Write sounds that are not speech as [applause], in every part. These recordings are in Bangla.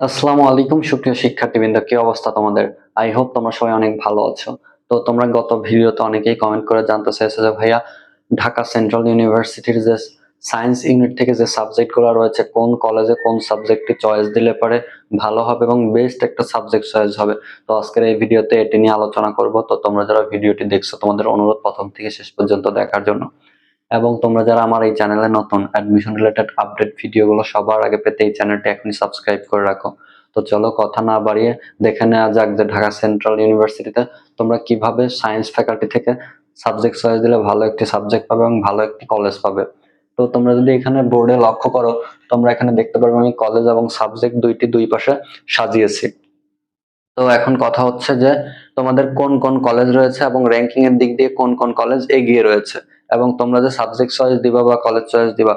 আসসালামু আলাইকুম, সুপ্রিয় শিক্ষার্থীবৃন্দ। কি অবস্থা তোমাদের? আই হোপ তোমরা সবাই অনেক ভালো আছো। তো তোমরা গত ভিডিওতে অনেকেই কমেন্ট করে জানতে চেয়েছো যে, ভাইয়া, ঢাকা সেন্ট্রাল ইউনিভার্সিটির যে সায়েন্স ইউনিট থেকে যে সাবজেক্টগুলো রয়েছে, কোন কলেজে কোন সাবজেক্টটি চয়েস দিলে পরে ভালো হবে এবং বেস্ট একটা সাবজেক্ট চয়েস হবে? তো আজকের এই ভিডিওতে এটি নিয়ে আলোচনা করব। তো তোমরা যারা ভিডিওটি দেখছ, তোমাদের অনুরোধ প্রথম থেকে শেষ পর্যন্ত দেখার জন্য। এবং তোমরা যারা আমার এই চ্যানেলে নতুন অ্যাডমিশন রিলেটেড আপডেট ভিডিওগুলো সবার আগে পেতে এই চ্যানেলটি এখনই সাবস্ক্রাইব করে রাখো। তো চলো কথা না বাড়িয়ে দেখে নেওয়া যাক যে ঢাকা সেন্ট্রাল ইউনিভার্সিটিতে তোমরা কীভাবে সায়েন্স ফ্যাকাল্টি থেকে সাবজেক্ট চয়েস দিলে ভালো একটি সাবজেক্ট পাবে এবং ভালো একটি কলেজ পাবে। তো তোমরা যদি এখানে বোর্ডে লক্ষ্য করো, তোমরা এখানে দেখতে পারবে আমি কলেজ এবং সাবজেক্ট দুইটি দুই পাশে সাজিয়েছি। তো এখন কথা হচ্ছে যে তোমাদের কোন কোন কলেজ রয়েছে এবং র্যাঙ্কিং এর দিক দিয়ে কোন কোন কলেজ এগিয়ে রয়েছে। এবং তোমরা যে সাবজেক্ট চয়েস দিবা বা কলেজ চয়েস দিবা,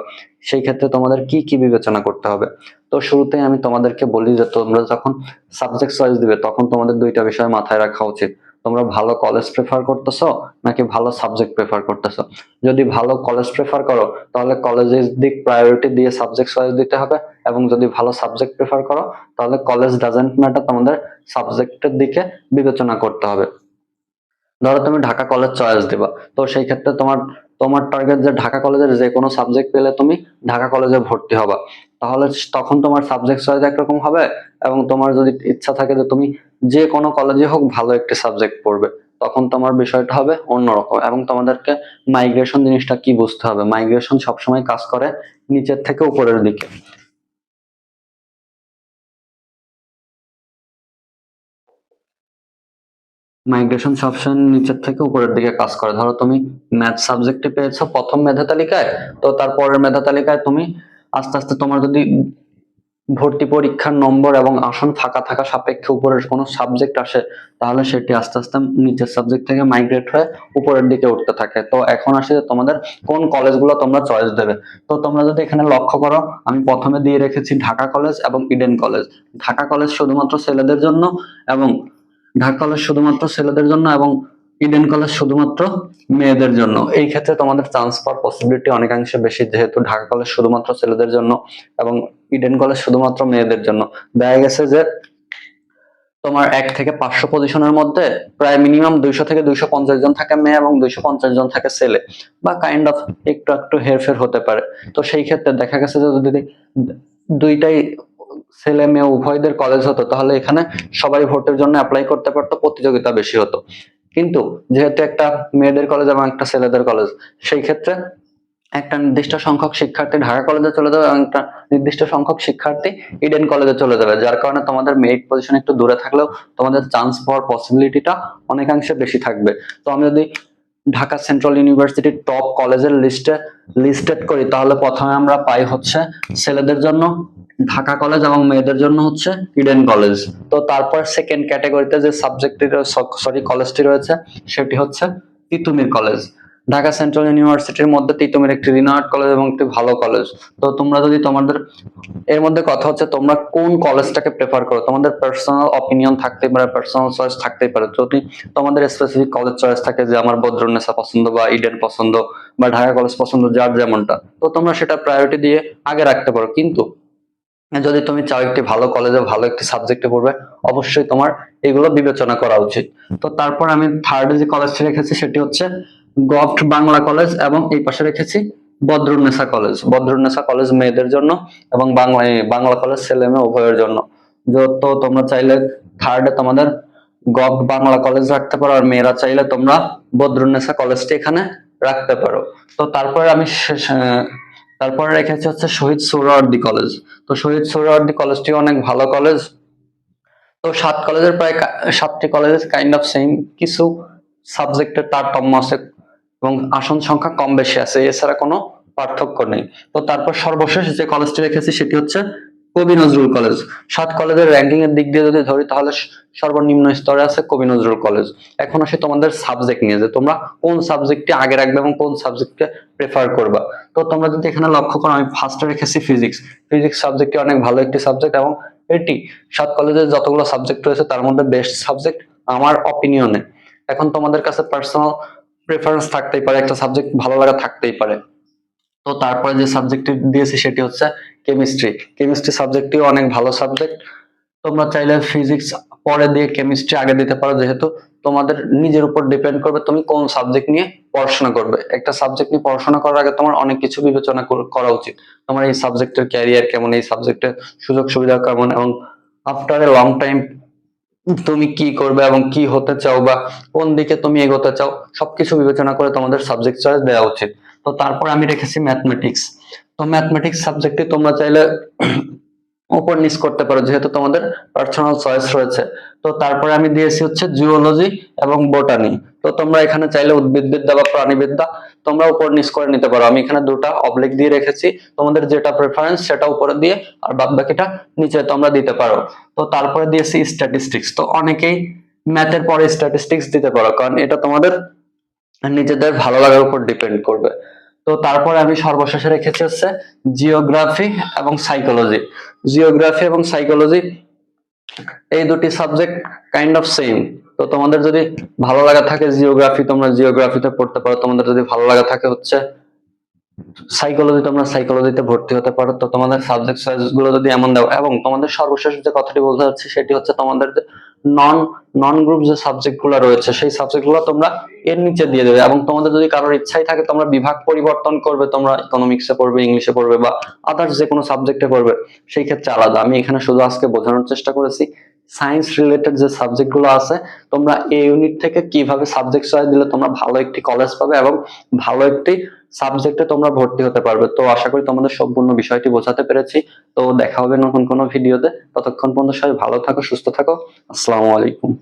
সেই ক্ষেত্রে তোমাদের কি কি বিবেচনা করতে হবে? তো শুরুতে আমি তোমাদেরকে বলি যে তোমরা যখন সাবজেক্ট চয়েস দিবে, তখন তোমাদের দুইটা বিষয় মাথায় রাখা উচিত। তোমরা ভালো কলেজ প্রেফার করতেছো, নাকি ভালো সাবজেক্ট প্রেফার করতেছো? যদি ভালো কলেজ প্রেফার করো, তাহলে কলেজের দিক প্রায়োরিটি দিয়ে সাবজেক্ট চয়েস দিতে হবে, এবং যদি ভালো সাবজেক্ট প্রেফার করো, তাহলে কলেজ ডাজেন্ট ম্যাটার তোমাদের সাবজেক্টের দিকে বিবেচনা করতে হবে। ধরো তুমি ঢাকা কলেজ চয়েস দিবা। তো সেই ক্ষেত্রে তোমার তোমার টার্গেট যে ঢাকা কলেজের যে কোনো সাবজেক্ট পেলে তুমি ঢাকা কলেজে ভর্তি হবা। তাহলে তখন তোমার সাবজেক্ট চয়েস একরকম হবে এবং তোমার যদি ইচ্ছা থাকে যে তুমি যে কোনো কলেজে হোক ভালো একটি সাবজেক্ট পড়বে, তখন তোমার বিষয়টা হবে অন্যরকম এবং তোমাদেরকে মাইগ্রেশন জিনিসটা কি বুঝতে হবে? মাইগ্রেশন সবসময় কাজ করে নিচের থেকে উপরের দিকে। মাইগ্রেশন সবসময় নিচের থেকে উপরের দিকে কাজ করে। ধরো তুমি ম্যাথ সাবজেক্টে পেয়েছ প্রথম মেধা তালিকায়, তো তারপরের মেধা তালিকায় তুমি আস্তে আস্তে তোমার যদি ভর্তি পরীক্ষার নম্বর এবং আসন ফাঁকা থাকা সাপেক্ষে উপরের কোনো সাবজেক্ট আসে, তাহলে সেটি আস্তে আস্তে নিচের সাবজেক্ট থেকে মাইগ্রেট হয়ে উপরের দিকে উঠতে থাকে। তো এখন আসে যে তোমাদের কোন কলেজগুলো তোমরা চয়েস দেবে। তো তোমরা যদি এখানে লক্ষ্য করো, আমি প্রথমে দিয়ে রেখেছি ঢাকা কলেজ এবং ইডেন কলেজ ঢাকা কলেজ শুধুমাত্র ছেলেদের জন্য এবং ঢাকা কলেজ শুধুমাত্র ছেলেদের জন্য এবং ইডেন কলেজ শুধুমাত্র মেয়েদের জন্য। এই ক্ষেত্রে তোমাদের পাওয়ার পসিবিলিটি অনেকাংশে বেশি, যেহেতু ঢাকা কলেজ শুধুমাত্র ছেলেদের জন্য এবং ইডেন কলেজ শুধুমাত্র মেয়েদের জন্য। দেখা গেছে যে তোমার এক থেকে পাঁচশো পজিশনের মধ্যে প্রায় মিনিমাম দুইশো থেকে দুইশো পঞ্চাশ জন থাকে মেয়ে এবং দুইশো পঞ্চাশ জন থাকে ছেলে বা কাইন্ড অফ একটু একটু হেরফের হতে পারে। তো সেই ক্ষেত্রে দেখা গেছে যে যদি দুইটাই ছেলে মেয়ে উভয়দের কলেজ হতো, তাহলে এখানে সবাই ভোটের জন্য অ্যাপ্লাই করতে পারতো, প্রতিযোগিতা বেশি হতো। কিন্তু যেহেতু একটা মেয়েদের কলেজ এবং একটা ছেলেদের কলেজ সেই ক্ষেত্রে একটা নির্দিষ্ট সংখ্যক শিক্ষার্থী ঢাকা কলেজে চলে যাবে এবং একটা নির্দিষ্ট সংখ্যক শিক্ষার্থী ইডেন কলেজে চলে যাবে, যার কারণে তোমাদের মেরিট পজিশন একটু দূরে থাকলেও তোমাদের চান্স পাওয়ার পসিবিলিটিটা অনেকাংশে বেশি থাকবে। তো আমি যদি ঢাকা সেন্ট্রাল ইউনিভার্সিটির টপ কলেজের লিস্টে লিস্টেড করি, তাহলে প্রথমে আমরা পাই হচ্ছে ছেলেদের জন্য ঢাকা কলেজ এবং মেয়েদের জন্য হচ্ছে ইডেন কলেজ তো তারপর সেকেন্ড ক্যাটাগরিতে যে সাবজেক্টটি সরি কলেজটি রয়েছে, সেটি হচ্ছে তিতুমির কলেজ ঢাকা সেন্ট্রাল ইউনিভার্সিটির মধ্যে তিতুমির একটি রিনার্ড কলেজ এবং একটি ভালো কলেজ তো তোমরা যদি তোমাদের এর মধ্যে কথা হচ্ছে তোমরা কোন কলেজটাকে প্রেফার করো? তোমাদের পার্সোনাল অপিনিয়ন থাকতেই পারে পার্সোনাল চয়েস থাকতেই পারে। যদি তোমাদের স্পেসিফিক কলেজ চয়েস থাকে যে আমার বদ্রনেসা পছন্দ বা ইডেন পছন্দ বা ঢাকা কলেজ পছন্দ, যার যেমনটা, তো তোমরা সেটা প্রায়োরিটি দিয়ে আগে রাখতে পারো। কিন্তু যদি তুমি চাও একটি ভালো কলেজে ভালো একটি সাবজেক্টে পড়বে, অবশ্যই তোমার এগুলো বিবেচনা করা উচিত। তো তারপর আমি থার্ড যে কলেজটি রেখেছি, সেটি হচ্ছে গভট বাংলা কলেজ এবং এই পাশে রেখেছি বদরুন্নেসা কলেজ বদরুন্নেসা কলেজ মেয়েদের জন্য এবং বাংলা বাংলা কলেজ ছেলে মেয়ে উভয়ের জন্য। তো তোমরা চাইলে থার্ডে তোমাদের গভট বাংলা কলেজ রাখতে পারো, আর মেয়েরা চাইলে তোমরা বদরুন্নেসা কলেজটি এখানে রাখতে পারো। তো তারপরে আমি তারপরে রেখেছি হচ্ছে শহীদ সোহরাওয়ার্দী কলেজ। তো শহীদ সোহরাওয়ার্দী কলেজটি অনেক ভালো কলেজ। তো সাত কলেজের প্রায় সাতটি কলেজের কাইন্ড অফ সেম কিছু সাবজেক্টের তারতম্য আছে এবং আসন সংখ্যা কম বেশি আছে, এছাড়া কোনো পার্থক্য নেই। তো তারপর সর্বশেষ যে কলেজটি রেখেছি সেটি হচ্ছে কবি নজরুল কলেজ। সাত কলেজের র্যাঙ্কিং এর দিক দিয়ে যদি ধরি, তাহলে সর্বনিম্ন স্তরে আছে কবি নজরুল কলেজ। এখন আসে তোমাদের সাবজেক্ট নিয়ে যে তোমরা কোন সাবজেক্টটি আগে রাখবে এবং কোন সাবজেক্টকে প্রেফার করবা। তো তোমরা যদি এখানে লক্ষ্য করো, আমি ফার্স্টে রেখেছি ফিজিক্স ফিজিক্স সাবজেক্টটি অনেক ভালো একটি সাবজেক্ট এবং এটি সাত কলেজের যতগুলো সাবজেক্ট রয়েছে, তার মধ্যে বেস্ট সাবজেক্ট আমার অপিনিয়নে এখন তোমাদের কাছে পার্সোনাল প্রেফারেন্স থাকতেই পারে, একটা সাবজেক্ট ভালো লাগা থাকতেই পারে। তো তারপরে যে সাবজেক্টটি দিয়েছি, সেটি হচ্ছে কেমিস্ট্রি কেমিস্ট্রি সাবজেক্টটিও অনেক ভালো সাবজেক্ট তোমরা চাইলে ফিজিক্স পরে দিয়ে কেমিস্ট্রি আগে দিতে পারো, যেহেতু তোমাদের নিজের উপর ডিপেন্ড করবে তুমি কোন সাবজেক্ট নিয়ে পড়াশোনা করবে। একটা সাবজেক্ট নিয়ে পড়াশোনা করার আগে তোমার অনেক কিছু বিবেচনা করা উচিত। তোমার এই সাবজেক্টের ক্যারিয়ার কেমন, এই সাবজেক্টের সুযোগ সুবিধা কেমন এবং আফটার এ লং টাইম তুমি কি করবে এবং কি হতে চাও বা কোন দিকে তুমি এগোতে চাও, সবকিছু বিবেচনা করে তোমাদের সাবজেক্ট চয়েস দেওয়া উচিত। তো তারপর আমি রেখেছি ম্যাথমেটিক্স তো ম্যাথমেটিক্স সাবজেক্টে তোমরা চাইলে [clears throat] উপর নিচ করতে পারো, যেহেতু তোমাদের পার্সোনাল চয়েস রয়েছে। তো তারপরে আমি দিয়েছি হচ্ছে জিওলজি এবং বোটানি তো তোমরা এখানে চাইলে উদ্ভিদবিদ্যা বা প্রাণীবিদ্যা তোমরা উপর নিচ করে নিতে পারো। আমি এখানে দুটা অবলিক দিয়ে রেখেছি, তোমাদের যেটা প্রেফারেন্স সেটা উপরে দিয়ে আর বাদ বাকিটা নিচে তোমরা দিতে পারো। তো তারপরে দিয়েছি স্ট্যাটিস্টিক্স তো অনেকেই ম্যাথের পরে স্ট্যাটিস্টিক্স দিতে পারো, কারণ এটা তোমাদের নিজেদের ভালো লাগার উপর ডিপেন্ড করবে। তো তারপরে আমি সর্বশেষে রেখেছি হচ্ছে জিওগ্রাফি এবং সাইকোলজি জিওগ্রাফি এবং সাইকোলজি এই দুটি সাবজেক্ট কাইন্ড অফ সেম তো তোমাদের যদি ভালো লাগা থাকে জিওগ্রাফি তোমরা জিওগ্রাফিতে পড়তে পারো। তোমাদের যদি ভালো লাগা থাকে হচ্ছে সাইকোলজি তোমরা সাইকোলজিতে ভর্তি হতে পারো। তো তোমাদের সাবজেক্ট চয়েসগুলো যদি এমন দাও, এবং তোমাদের সর্বশেষ যে কথাটি বলতে চাচ্ছি সেটি হচ্ছে তোমাদের নন নন গ্রুপ যে সাবজেক্টগুলো রয়েছে, সেই সাবজেক্টগুলো তোমরা এর নিচে দিয়ে দেবে এবং তোমাদের যদি কারোর ইচ্ছাই থাকে তোমরা বিভাগ পরিবর্তন করবে, তোমরা ইকোনমিক্সে পড়বে ইংলিশে পড়বে বা আদার্স যে কোনো সাবজেক্টে পড়বে, সেই ক্ষেত্রে আলাদা। আমি এখানে শুধু আজকে বোঝানোর চেষ্টা করেছি। সায়েন্স রিলেটেড যে সাবজেক্টগুলো আছে, তোমরা এই ইউনিট থেকে কীভাবে সাবজেক্ট চয়েস দিলে তোমরা ভালো একটি কলেজ পাবে এবং ভালো একটি সাবজেক্টে তোমরা ভর্তি হতে পারবে। তো আশা করি তোমাদের সম্পূর্ণ বিষয়টি বোঝাতে পেরেছি। তো দেখা হবে নতুন কোনো ভিডিওতে ততক্ষণ পর্যন্ত সবাই ভালো থাকো, সুস্থ থাকো। আসসালামু আলাইকুম।